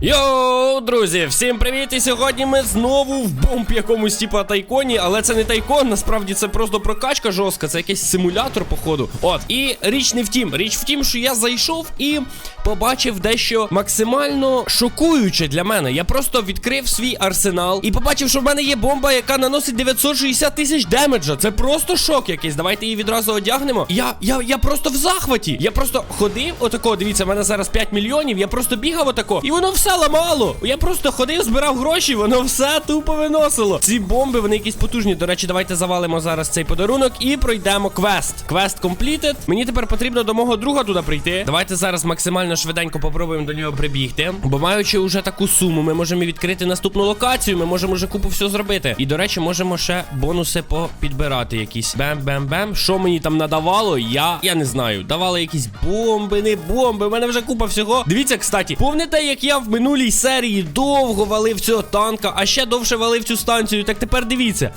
Йоу, друзі, всім привіт! І сьогодні ми знову в бомб якомусь типа тайконі, але це не тайкон, насправді це просто прокачка жорстка, це якийсь симулятор, походу. От, і річ не в тім. Річ в тім, що я зайшов і побачив дещо максимально шокуюче для мене. Я просто відкрив свій арсенал і побачив, що в мене є бомба, яка наносить 960 тисяч демеджа. Це просто шок якийсь. Давайте її відразу одягнемо. Я, я, я просто в захваті. Я просто ходив, отако, дивіться, в мене зараз 5 мільйонів. Я просто бігав отако, і воно все ламало. Я просто ходив, збирав гроші, воно все тупо виносило. Ці бомби, вони якісь потужні. До речі, давайте завалимо зараз цей подарунок і пройдемо квест. Квест completed. Мені тепер потрібно до мого друга туди прийти. Давайте зараз максимально швиденько попробуємо до нього прибігти. Бо маючи уже таку суму, ми можемо відкрити наступну локацію. Ми можемо вже купу все зробити. І до речі, можемо ще бонуси попідбирати якісь. Бем-бем-бем. Що мені там надавало? Я я не знаю. Давали якісь бомби, не бомби. У мене вже купа всього. Дивіться, кстати, помните, як я в минулій серії довго валив цього танка, а ще довше валив цю станцію. Так тепер дивіться.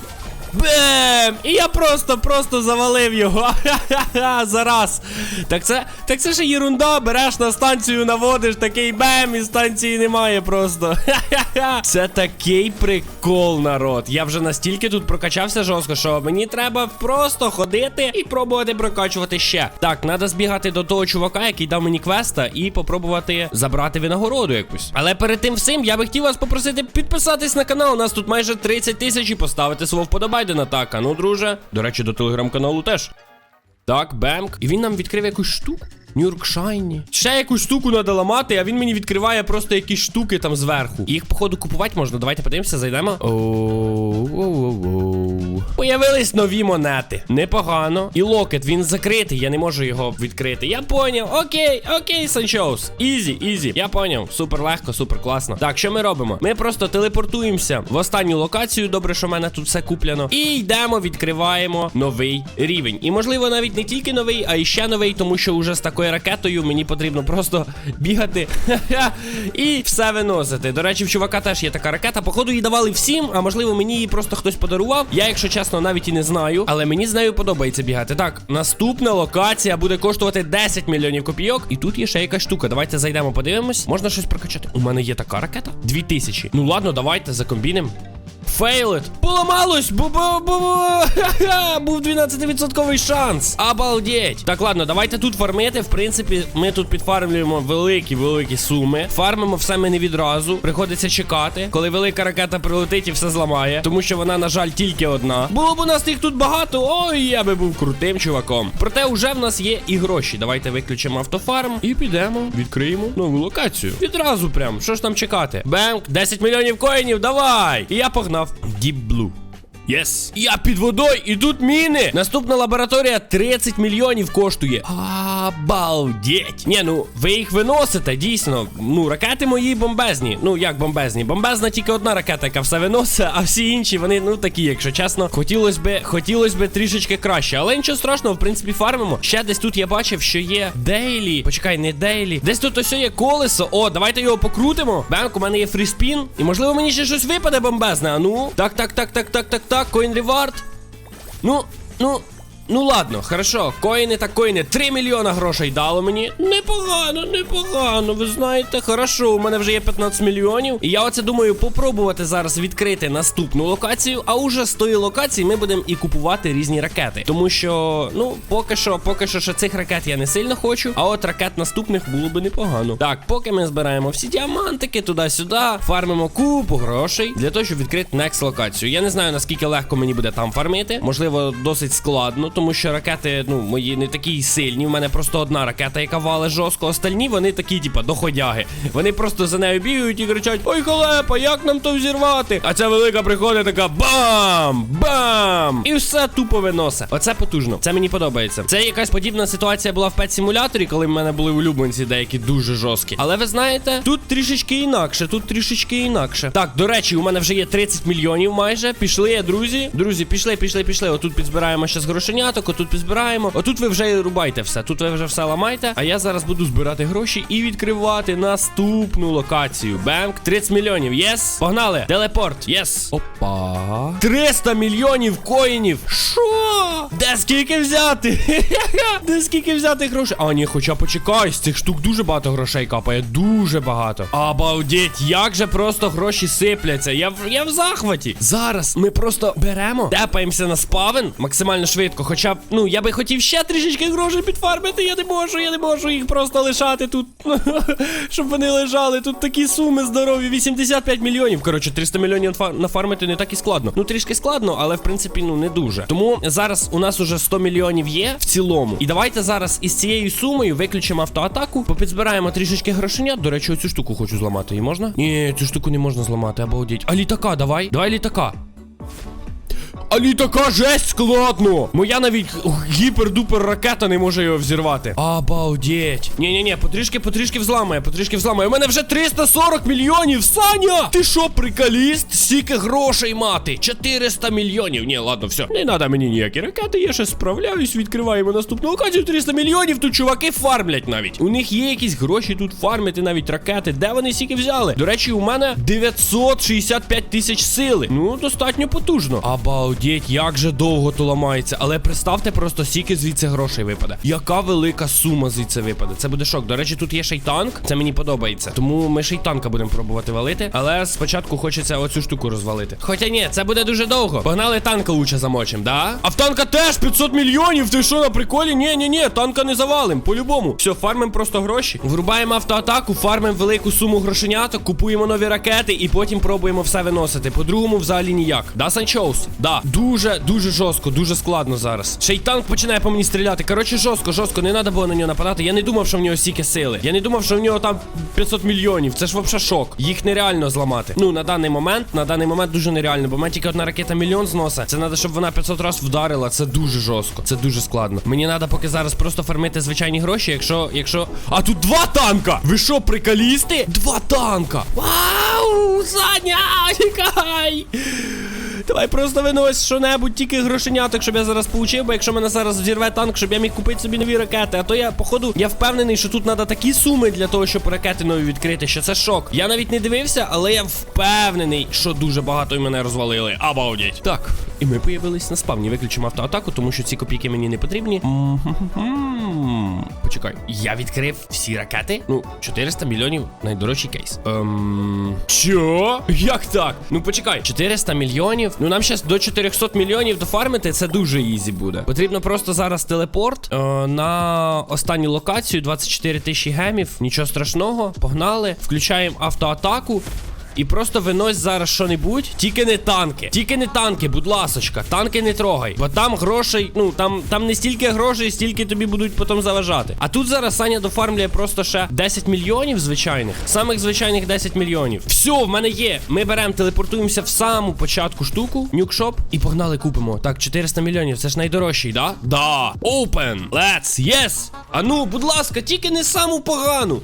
Бем! І я просто, просто завалив його. Зараз. Так це, так це ж єрунда. Береш на станцію, наводиш, такий бем, і станції немає просто. Це такий прикол, народ. Я вже настільки тут прокачався жорстко, що мені треба просто ходити і пробувати прокачувати ще. Так, треба збігати до того чувака, який дав мені квеста, і попробувати забрати винагороду якусь. Але перед тим всім я би хотів вас попросити підписатись на канал. У нас тут майже 30 тисяч і поставити свого вподобайдена. Так, а ну, друже. До речі, до телеграм-каналу теж. Так, бемк. І він нам відкрив якусь штуку. Нью-Йорк Шайні. Ще якусь штуку треба ламати, а він мені відкриває просто якісь штуки там зверху. Їх, походу, купувати можна. Давайте подивимося, зайдемо. Оу-оу-оу. Появились нові монети. Непогано. І локет, він закритий, я не можу його відкрити. Я поняв. Окей, окей, Санчоус. Ізі, ізі. Я поняв. Супер легко, супер класно. Так, що ми робимо? Ми просто телепортуємося в останню локацію. Добре, що в мене тут все куплено. І йдемо, відкриваємо новий рівень. І можливо, навіть не тільки новий, а і ще новий, тому що вже з такою ракетою мені потрібно просто бігати і все виносити. До речі, в чувака теж є така ракета. Походу, її давали всім, а можливо, мені її просто хтось подарував. Я, якщо чесно, навіть і не знаю. Але мені з нею подобається бігати. Так, наступна локація буде коштувати 10 мільйонів копійок. І тут є ще якась штука. Давайте зайдемо, подивимось. Можна щось прокачати. У мене є така ракета. 2000. Ну ладно, давайте закомбінем. Фейлит. Поламалось! Бу-бу-бу-бу! Був 12% шанс. Обалдеть. Так, ладно, давайте тут фармити. В принципі, ми тут підфармлюємо великі-великі суми. Фармимо все ми не відразу. Приходиться чекати, коли велика ракета прилетить і все зламає. Тому що вона, на жаль, тільки одна. Було б у нас їх тут багато. Ой, я би був крутим чуваком. Проте вже в нас є і гроші. Давайте виключимо автофарм і підемо. Відкриємо нову локацію. Відразу прям. Що ж там чекати? Бемк, 10 мільйонів коїнів, давай! І я погнав. Deep Blue. Єс! Я під водою і тут міни! Наступна лабораторія 30 мільйонів коштує. Обалдеть! Ні, ну ви їх виносите, дійсно. Ну, ракети мої бомбезні. Ну, як бомбезні? Бомбезна тільки одна ракета, яка все виносить, а всі інші, вони, ну такі, якщо чесно. Хотілось би, хотілось би трішечки краще. Але нічого страшного, в принципі, фармимо. Ще десь тут я бачив, що є Дейлі. Почекай, не Дейлі. Десь тут ось є колесо. О, давайте його покрутимо. Бенк, у мене є фріспін. І можливо мені ще щось випаде бомбезне. А ну. Так, так, так, так, так, так, так. Коін ревард. Ну, ну. Ну ладно, хорошо, коїни та коїни. 3 мільйона грошей дало мені. Непогано, непогано. Ви знаєте, хорошо, у мене вже є 15 мільйонів. І я оце думаю попробувати зараз відкрити наступну локацію. А уже з тої локації ми будемо і купувати різні ракети. Тому що, ну, поки що, поки що ще цих ракет я не сильно хочу. А от ракет наступних було би непогано. Так, поки ми збираємо всі діамантики туди-сюди, фармимо купу грошей для того, щоб відкрити next локацію. Я не знаю наскільки легко мені буде там фармити. Можливо, досить складно тому що ракети, ну, мої не такі сильні. У мене просто одна ракета, яка валить жорстко. Остальні вони такі, типа, доходяги. Вони просто за нею бігають і кричать: Ой, халепа, як нам то взірвати? А ця велика приходить така бам! Бам! І все тупо виносить. Оце потужно. Це мені подобається. Це якась подібна ситуація була в пет-симуляторі, коли в мене були улюбленці деякі дуже жорсткі. Але ви знаєте, тут трішечки інакше, тут трішечки інакше. Так, до речі, у мене вже є 30 мільйонів майже. Пішли, друзі. Друзі, пішли, пішли, пішли. Отут підзбираємо ще з грошеняток, отут підзбираємо. Отут ви вже рубайте все. Тут ви вже все ламайте. А я зараз буду збирати гроші і відкривати наступну локацію. Бемк, 30 мільйонів. Єс. Погнали. Телепорт. Єс. Опа. 300 мільйонів коїнів. Що? Де скільки взяти? Де скільки взяти грошей? А, ні, хоча почекай, з цих штук дуже багато грошей капає. Дуже багато. Обалдеть, як же просто гроші сипляться. Я я в захваті. Зараз ми просто беремо, тепаємося на спавен максимально швидко. Хоча б, ну, я би хотів ще трішечки грошей підфармити. Я не можу, я не можу їх просто лишати тут. Щоб вони лежали. Тут такі суми здорові. 85 мільйонів. Коротше, 300 мільйонів фа- нафармити не так і складно. Ну, трішки складно, але в принципі, ну не дуже. Тому зараз у нас уже 100 мільйонів є в цілому. І давайте зараз із цією сумою виключимо автоатаку, попідзбираємо трішечки грошенят. До речі, оцю штуку хочу зламати. Її можна? Ні, цю штуку не можна зламати, обалдеть. А літака, давай. Давай літака. А літака жесть складно. Моя навіть гіпер-дупер ракета не може його взірвати. Обалдеть. Ні-ні-ні, потрішки, потрішки взламає, потрішки взламає. У мене вже 340 мільйонів. Саня! Ти що, приколіст? Стільки грошей мати? 400 мільйонів. Ні, ладно, все. Не треба мені ніякі ракети, я ще справляюсь. Відкриваємо наступну локацію. 300 мільйонів. Тут чуваки фармлять навіть. У них є якісь гроші тут фармити, навіть ракети. Де вони стільки взяли? До речі, у мене 965 тисяч сили. Ну, достатньо потужно. Обалдеть, як же довго то ламається. Але представте просто, скільки звідси грошей випаде. Яка велика сума звідси випаде. Це буде шок. До речі, тут є ще й танк. Це мені подобається. Тому ми ще й танка будемо пробувати валити. Але спочатку хочеться оцю штуку розвалити. Хоча ні, це буде дуже довго. Погнали танка лучше замочим, да? А в танка теж 500 мільйонів. Ти що на приколі? Ні, ні, ні, танка не завалим. По-любому. Все, фармим просто гроші. Врубаємо автоатаку, фармим велику суму грошеняток, купуємо нові ракети і потім пробуємо все виносити. По-другому взагалі ніяк. Да, Санчоус? Да. Дуже, дуже жорстко, дуже складно зараз. Ще й танк починає по мені стріляти. Коротше, жорстко, жорстко, не треба було на нього нападати. Я не думав, що в нього стільки сили. Я не думав, що в нього там 500 мільйонів. Це ж вообще шок. Їх нереально зламати. Ну, на даний момент, на даний момент дуже нереально, бо в мене тільки одна ракета мільйон зноса. Це треба, щоб вона 500 разів вдарила. Це дуже жорстко. Це дуже складно. Мені треба поки зараз просто фармити звичайні гроші, якщо. якщо. А тут два танка! Ви що, приколісти? Два танка! Вау! Саня! Чекай! Давай просто винось що-небудь, тільки грошеняток, щоб я зараз получив, бо якщо мене зараз взірве танк, щоб я міг купити собі нові ракети. А то я, походу, я впевнений, що тут треба такі суми для того, щоб ракети нові відкрити, що це шок. Я навіть не дивився, але я впевнений, що дуже багато і мене розвалили. Обалдеть. Так, і ми появились на спавні. Виключимо автоатаку, тому що ці копійки мені не потрібні. Почекай, я відкрив всі ракети. Ну, 400 мільйонів найдорожчий кейс. Ем. Що? Як так? Ну почекай, 400 мільйонів. Ну нам зараз до 400 мільйонів дофармити, це дуже ізі буде. Потрібно просто зараз телепорт е, на останню локацію 24 тисячі гемів. Нічого страшного. Погнали. Включаємо автоатаку. І просто винось зараз що-небудь, тільки не танки. Тільки не танки, будь ласочка. Танки не трогай. Бо там грошей, ну там там не стільки грошей, стільки тобі будуть потім заважати. А тут зараз Саня дофармлює просто ще 10 мільйонів звичайних. Самих звичайних 10 мільйонів. Все, в мене є. Ми беремо, телепортуємося в саму початку штуку, нюкшоп, і погнали купимо. Так, 400 мільйонів. Це ж найдорожчий, да? Да. Open. Let's. Yes. А ну, будь ласка, тільки не саму погану.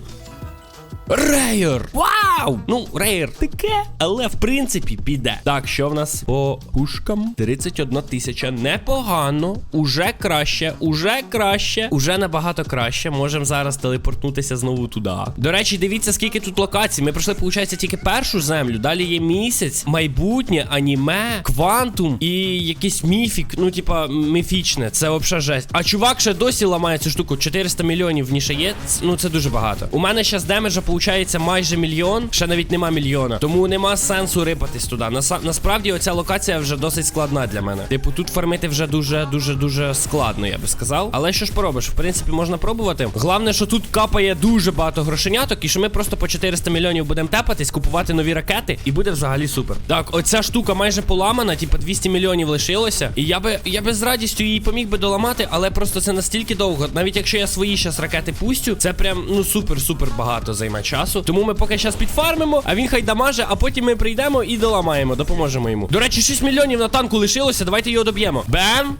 Рейер! Вау! Ну, рейер таке, але в принципі піде. Так, що в нас по пушкам? 31 тисяча. Непогано. Уже краще, уже краще, уже набагато краще. Можемо зараз телепортнутися знову туди. До речі, дивіться, скільки тут локацій. Ми пройшли, виходить, тільки першу землю. Далі є місяць, майбутнє, аніме, квантум і якийсь міфік. Ну, типа, міфічне. Це взагалі жесть. А чувак ще досі ламає цю штуку. 400 мільйонів в ніше є. Ну, це дуже багато. У мене зараз демеджа виходить майже мільйон, ще навіть нема мільйона. Тому нема сенсу рипатись туди. Наса- насправді, оця локація вже досить складна для мене. Типу, тут фармити вже дуже, дуже, дуже складно, я би сказав. Але що ж поробиш? В принципі, можна пробувати. Головне, що тут капає дуже багато грошеняток, і що ми просто по 400 мільйонів будемо тепатись, купувати нові ракети, і буде взагалі супер. Так, оця штука майже поламана, типу 200 мільйонів лишилося. І я би я би з радістю її поміг би доламати, але просто це настільки довго. Навіть якщо я свої щас ракети пустю, це прям ну супер-супер багато займе часу. Тому ми поки щас підфармимо, а він хай дамаже, а потім ми прийдемо і доламаємо, допоможемо йому. До речі, 6 мільйонів на танку лишилося. Давайте його доб'ємо. Бем!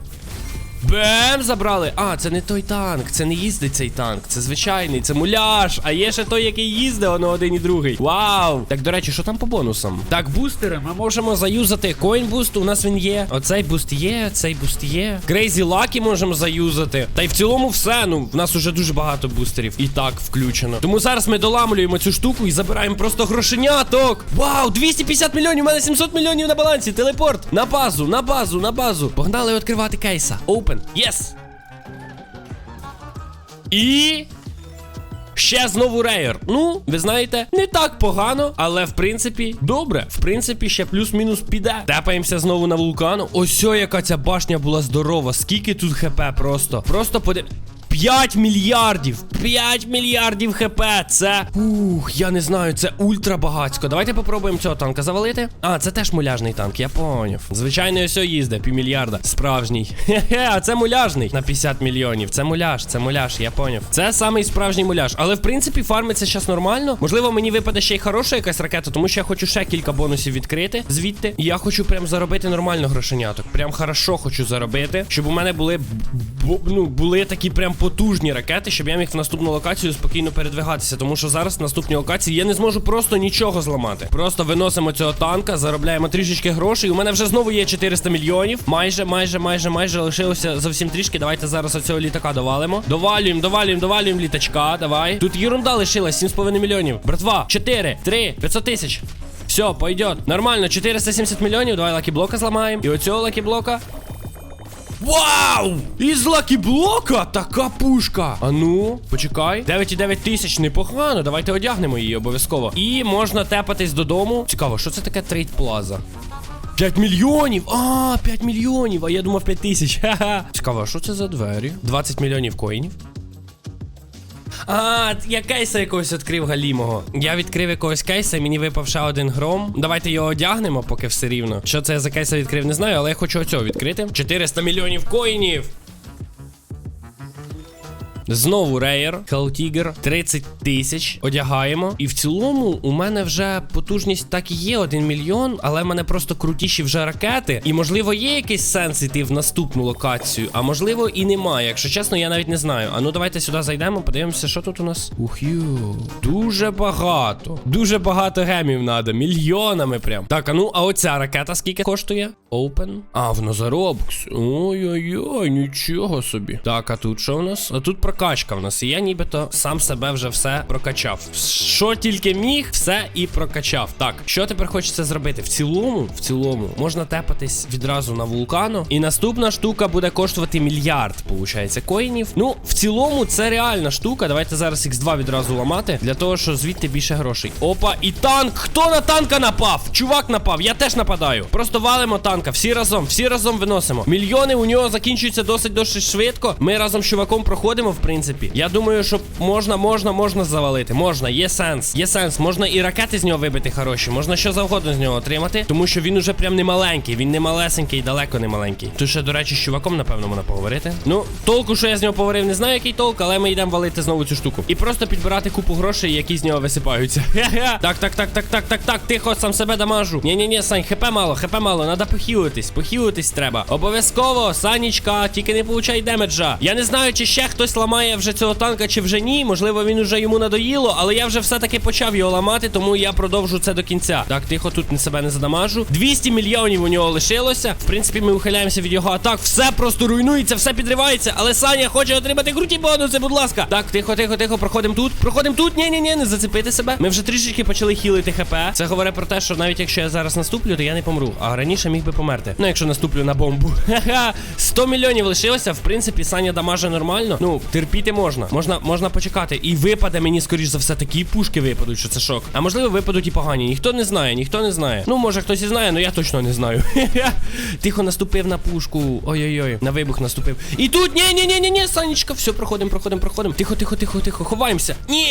Бем, забрали. А, це не той танк, це не їздить цей танк. Це звичайний, це муляж. А є ще той, який їздить, воно один і другий. Вау! Так, до речі, що там по бонусам? Так, бустери ми можемо заюзати. Коін буст у нас він є. Оцей буст є, цей буст є. Крейзі лаки можемо заюзати. Та й в цілому все. Ну, в нас уже дуже багато бустерів. І так включено. Тому зараз ми доламлюємо цю штуку і забираємо просто грошеняток. Вау, 250 мільйонів, у мене 700 мільйонів на балансі. Телепорт. На базу, на базу, на базу. Погнали відкривати кейса. Open. Yes. І. Ще знову рейер. Ну, ви знаєте, не так погано, але в принципі добре. В принципі, ще плюс-мінус піде. Тепаємося знову на вулкану. Ось о, яка ця башня була здорова. Скільки тут хп просто. Просто поди. 5 мільярдів! 5 мільярдів хп! Це. Ух, я не знаю, це ультра багатсько. Давайте попробуємо цього танка завалити. А, це теж муляжний танк, я поняв. Звичайно, ось їздить, півмільярда. Справжній. Хе-хе, а це муляжний на 50 мільйонів. Це муляж, це муляж, я поняв. Це самий справжній муляж. Але в принципі фармиться зараз нормально. Можливо, мені випаде ще й хороша якась ракета, тому що я хочу ще кілька бонусів відкрити звідти. І я хочу прям заробити нормально грошеняток. Прям хорошо хочу заробити, щоб у мене були бу- ну, були такі прям потужні ракети, щоб я міг в наступну локацію спокійно передвигатися. Тому що зараз в наступній локації я не зможу просто нічого зламати. Просто виносимо цього танка, заробляємо трішечки грошей. У мене вже знову є 400 мільйонів. Майже, майже, майже, майже лишилося зовсім трішки. Давайте зараз оцього літака довалимо. Довалюємо, довалюємо, довалюємо літачка. Давай. Тут єрунда лишилась, 7,5 мільйонів. Братва, 4, 3, 500 тисяч. Все, пойдет. Нормально, 470 мільйонів. Давай лакі-блока зламаємо. І оцього лакі-блока. Вау! Із лакі-блока така пушка. А ну, почекай. 9,9 тисяч, непогано. Давайте одягнемо її обов'язково. І можна тепатись додому. Цікаво, що це таке трейд плаза? 5 мільйонів! А, 5 мільйонів! А я думав 5 тисяч. Ха-ха. Цікаво, що це за двері? 20 мільйонів коїнів. А, я кейса якогось відкрив галімого. Я відкрив якогось кейса, мені випав ще один гром. Давайте його одягнемо, поки все рівно. Що це за кейса відкрив, не знаю, але я хочу оцього відкрити. 400 мільйонів коїнів. Знову рейер, Хелтігер, 30 тисяч. Одягаємо. І в цілому у мене вже потужність так і є, 1 мільйон, але в мене просто крутіші вже ракети. І можливо є якийсь сенс йти в наступну локацію, а можливо і немає. Якщо чесно, я навіть не знаю. А ну давайте сюди зайдемо, подивимося, що тут у нас. Ух ю. Дуже багато. Дуже багато гемів треба. Мільйонами прям. Так, а ну, а оця ракета скільки коштує? Open. А, в Назаробкс. Ой-ой-ой, нічого собі. Так, а тут що у нас? А тут прокачка в нас. І я нібито сам себе вже все прокачав. Що тільки міг, все і прокачав. Так, що тепер хочеться зробити? В цілому, в цілому, можна тепатись відразу на вулкану. І наступна штука буде коштувати мільярд, получається, коїнів. Ну, в цілому, це реальна штука. Давайте зараз X2 відразу ламати, для того, що звідти більше грошей. Опа, і танк! Хто на танка напав? Чувак напав, я теж нападаю. Просто валимо танка. Всі разом, всі разом виносимо. Мільйони у нього закінчуються досить досить швидко. Ми разом з чуваком проходимо, в принципі. Я думаю, що можна, можна, можна завалити. Можна, є сенс. Є сенс. Можна і ракети з нього вибити хороші. Можна що завгодно з нього отримати. Тому що він уже прям не маленький. Він не малесенький, далеко не маленький. Тут ще, до речі, з чуваком, напевно, можна поговорити. Ну, толку, що я з нього поговорив, не знаю, який толк, але ми йдемо валити знову цю штуку. І просто підбирати купу грошей, які з нього висипаються. Так, так, так, так, так, так, так. Тихо, сам себе дамажу. Ні-ні-ні, Сань, хп мало, хп мало. Надо похілитись. Похілитись треба. Обов'язково, Санічка, тільки не получай демеджа. Я не знаю, чи ще хтось ламає вже цього танка, чи вже ні. Можливо, він уже йому надоїло, але я вже все-таки почав його ламати, тому я продовжу це до кінця. Так, тихо, тут не себе не задамажу. 200 мільйонів у нього лишилося. В принципі, ми ухиляємося від його атак. Все просто руйнується, все підривається. Але Саня хоче отримати круті бонуси, будь ласка. Так, тихо, тихо, тихо, проходимо тут. Проходимо тут. Ні, ні, ні, не зацепити себе. Ми вже трішечки почали хілити хп. Це говорить про те, що навіть якщо я зараз наступлю, то я не помру. А раніше міг би померти. Ну, якщо наступлю на бомбу. Ха-ха. 100 мільйонів лишилося. В принципі, Саня дамаже нормально. Ну, терпіти можна. Можна, можна почекати. І випаде мені, скоріш за все, такі пушки випадуть, що це шок. А можливо, випадуть і погані. Ніхто не знає, ніхто не знає. Ну, може, хтось і знає, але я точно не знаю. Тихо наступив на пушку. Ой-ой-ой, на вибух наступив. І тут, ні, ні, ні, ні, ні, Санечка, все, проходимо, проходимо, проходимо. Тихо, тихо, тихо, тихо, ховаємося. Ні,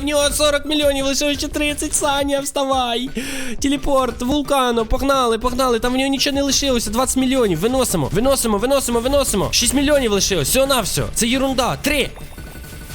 в нього 40 мільйонів, лише ще 30, Саня, вставай. Телепорт, вулкану, погнали, погнали. Там в нього нічого не лишилося. 20 мільйонів. Виносимо, виносимо, виносимо, виносимо. 6 мільйонів лишилось. Все на все. Це єрунда. Три.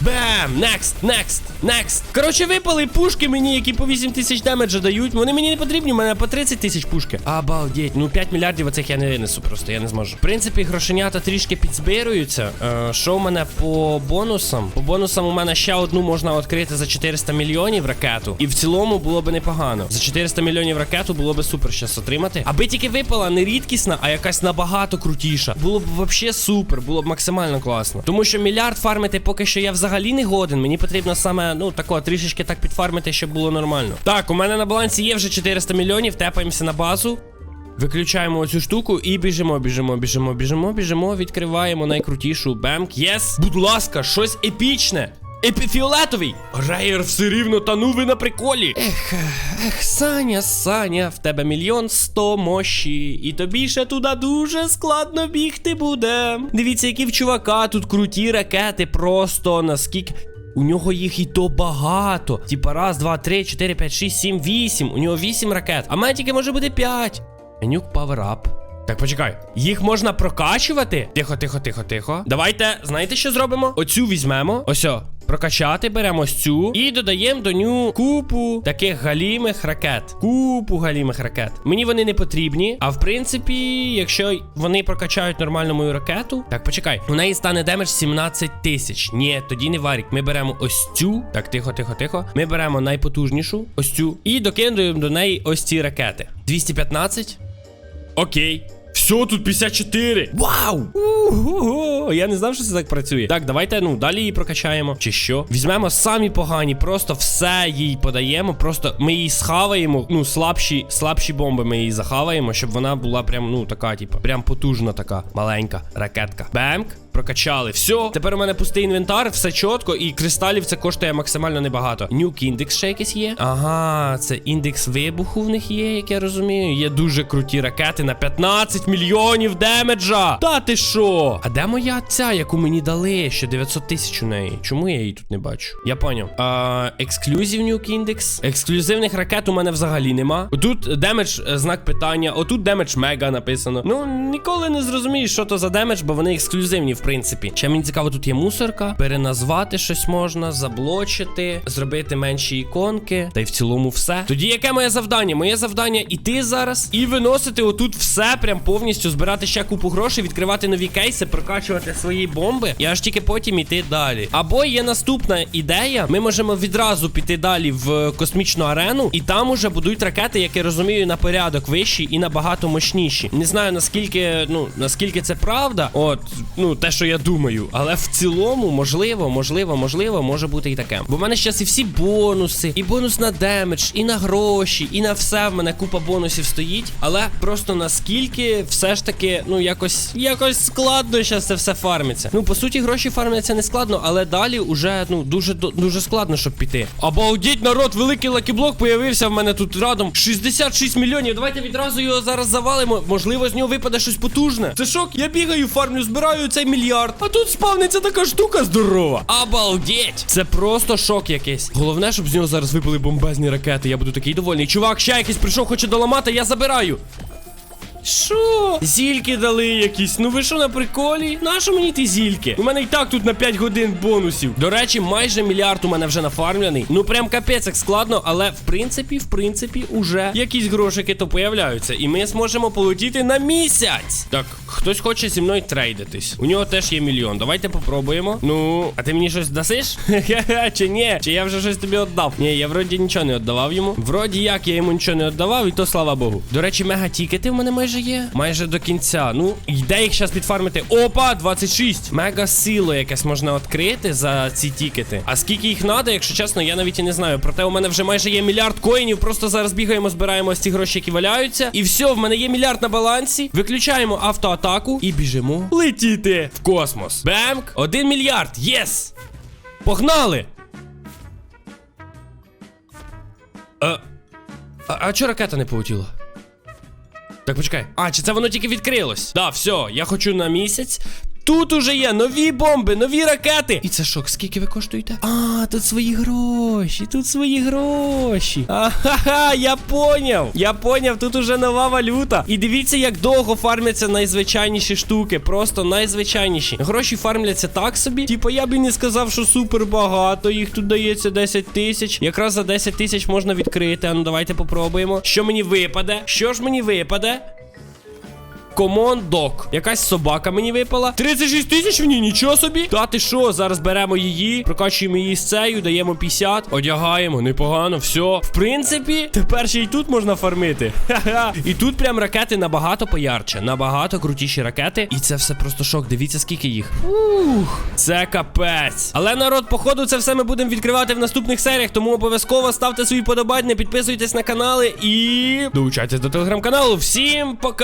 Бем! Next, next, Next. Коротше, випали пушки мені, які по 8 тисяч демеджа дають. Вони мені не потрібні, у мене по 30 тисяч пушки. Обалдеть. Ну 5 мільярдів оцих я не винесу просто, я не зможу. В принципі, грошенята трішки підзбируються. Е, що в мене по бонусам? По бонусам у мене ще одну можна відкрити за 400 мільйонів ракету. І в цілому було би непогано. За 400 мільйонів ракету було би супер щас отримати. Аби тільки випала не рідкісна, а якась набагато крутіша. Було б вообще супер, було б максимально класно. Тому що мільярд фармити поки що я взагалі не годен. Мені потрібно саме, ну тако, трішечки так підфармити, щоб було нормально. Так, у мене на балансі є вже 400 мільйонів, тепаємося на базу. Виключаємо оцю штуку і біжимо, біжимо, біжимо, біжимо, біжимо, відкриваємо найкрутішу бемк. Єс! Будь ласка, щось епічне. Епіфіолетовий! Рейер все рівно тану ви на приколі. Ех, ех, Саня, Саня, в тебе мільйон сто мощі, і тобі ще туди дуже складно бігти буде. Дивіться, які в чувака тут круті ракети, просто наскільки. У нього їх і то багато. Типа раз, два, три, чотири, п'ять, шість, сім, вісім. У нього вісім ракет. А мене тільки може бути п'ять. Менюк Up. Так, почекай. Їх можна прокачувати? Тихо, тихо, тихо, тихо. Давайте, знаєте, що зробимо? Оцю візьмемо. Ось о. Прокачати, беремо ось цю і додаємо до ню купу таких галімих ракет. Купу галімих ракет. Мені вони не потрібні. А в принципі, якщо вони прокачають нормально мою ракету. Так, почекай. У неї стане демедж 17 тисяч. Ні, тоді не варік. Ми беремо ось цю. Так, тихо, тихо, тихо. Ми беремо найпотужнішу, ось цю. І докидуємо до неї ось ці ракети. 215. Окей. Все, тут 54. Вау! Ого! Я не знав, що це так працює. Так, давайте ну далі її прокачаємо. Чи що? Візьмемо самі погані, просто все їй подаємо. Просто ми її схаваємо. Ну, слабші, слабші бомби ми її захаваємо, щоб вона була прям, ну, така, типу, прям потужна така маленька ракетка. Бемк. Прокачали. Все. Тепер у мене пустий інвентар, все чітко, і кристалів це коштує максимально небагато. Нюк індекс ще якийсь є. Ага, це індекс вибуху в них є, як я розумію. Є дуже круті ракети на 15 мільйонів демеджа. Та ти що? А де моя ця, яку мені дали? Ще 900 тисяч у неї. Чому я її тут не бачу? Я поняв. А, Ексклюзив нюк індекс. Ексклюзивних ракет у мене взагалі нема. Тут демедж е, знак питання. Отут демедж мега написано. Ну, ніколи не зрозумієш, що то за демедж, бо вони ексклюзивні, принципі. Ще мені цікаво, тут є мусорка. Переназвати щось можна, заблочити, зробити менші іконки. Та й в цілому все. Тоді яке моє завдання? Моє завдання іти зараз і виносити отут все, прям повністю збирати ще купу грошей, відкривати нові кейси, прокачувати свої бомби. І аж тільки потім іти далі. Або є наступна ідея. Ми можемо відразу піти далі в космічну арену, і там уже будуть ракети, як я розумію, на порядок вищі і набагато мощніші. Не знаю наскільки, ну наскільки це правда. От, ну те, що я думаю, але в цілому, можливо, можливо, можливо, може бути і таке. Бо в мене зараз і всі бонуси, і бонус на демедж, і на гроші, і на все. В мене купа бонусів стоїть. Але просто наскільки все ж таки, ну якось якось складно зараз це все фармиться. Ну, по суті, гроші фармляться не складно, але далі уже ну дуже дуже складно, щоб піти. Обалдіть, народ, великий лакіблок появився в мене тут радом. 66 мільйонів. Давайте відразу його зараз завалимо. Можливо, з нього випаде щось потужне. Це шок. Я бігаю, фармлю, збираю цей мільярд. А тут спавниться така штука здорова. Обалдеть! Це просто шок якийсь. Головне, щоб з нього зараз випали бомбезні ракети. Я буду такий довольний. Чувак, ще якийсь прийшов, хоче доламати, я забираю. Що? Зільки дали якісь. Ну ви що на приколі? Нащо мені ті зільки? У мене і так тут на 5 годин бонусів. До речі, майже мільярд у мене вже нафармлений. Ну прям капець як складно, але в принципі, в принципі, уже якісь грошики то появляються. І ми зможемо полетіти на місяць. Так, хтось хоче зі мною трейдитись. У нього теж є мільйон. Давайте попробуємо. Ну, а ти мені щось дасиш? Чи ні? Чи я вже щось тобі віддав? Ні, я вроді нічого не віддавав йому. Вроді як я йому нічого не віддавав, і то слава Богу. До речі, мега тікети в мене майже є. Майже до кінця. Ну, йде їх зараз підфармити. Опа, 26. Мега сило якесь можна відкрити за ці тікети. А скільки їх треба, якщо чесно, я навіть і не знаю. Проте у мене вже майже є мільярд коїнів. Просто зараз бігаємо, збираємо ці гроші, які валяються. І все, в мене є мільярд на балансі. Виключаємо автоатаку і біжимо летіти в космос. Бемк! Один мільярд. Єс! Погнали! А, а, а чого ракета не полетіла? Так, почекай. А, чи це воно тільки відкрилось? Да, все, я хочу на місяць. Тут уже є нові бомби, нові ракети. І це шок, скільки ви коштуєте? А, тут свої гроші, тут свої гроші. Ага, я поняв. Я поняв, тут уже нова валюта. І дивіться, як довго фармляться найзвичайніші штуки. Просто найзвичайніші. Гроші фармляться так собі. Типа, я би не сказав, що супер багато. Їх тут дається 10 тисяч. Якраз за 10 тисяч можна відкрити. А ну давайте попробуємо. Що мені випаде? Що ж мені випаде? Комондок. Якась собака мені випала. 36 тисяч ній, нічого собі. Та ти що? Зараз беремо її, прокачуємо її з цею, даємо 50, одягаємо, непогано, все. В принципі, тепер ще й тут можна фармити. Ха-ха. І тут прям ракети набагато поярче, набагато крутіші ракети. І це все просто шок. Дивіться, скільки їх. Ух, це капець. Але народ, походу, це все ми будемо відкривати в наступних серіях. Тому обов'язково ставте свої подобання, підписуйтесь на канали і долучайтесь до телеграм-каналу. Всім пока!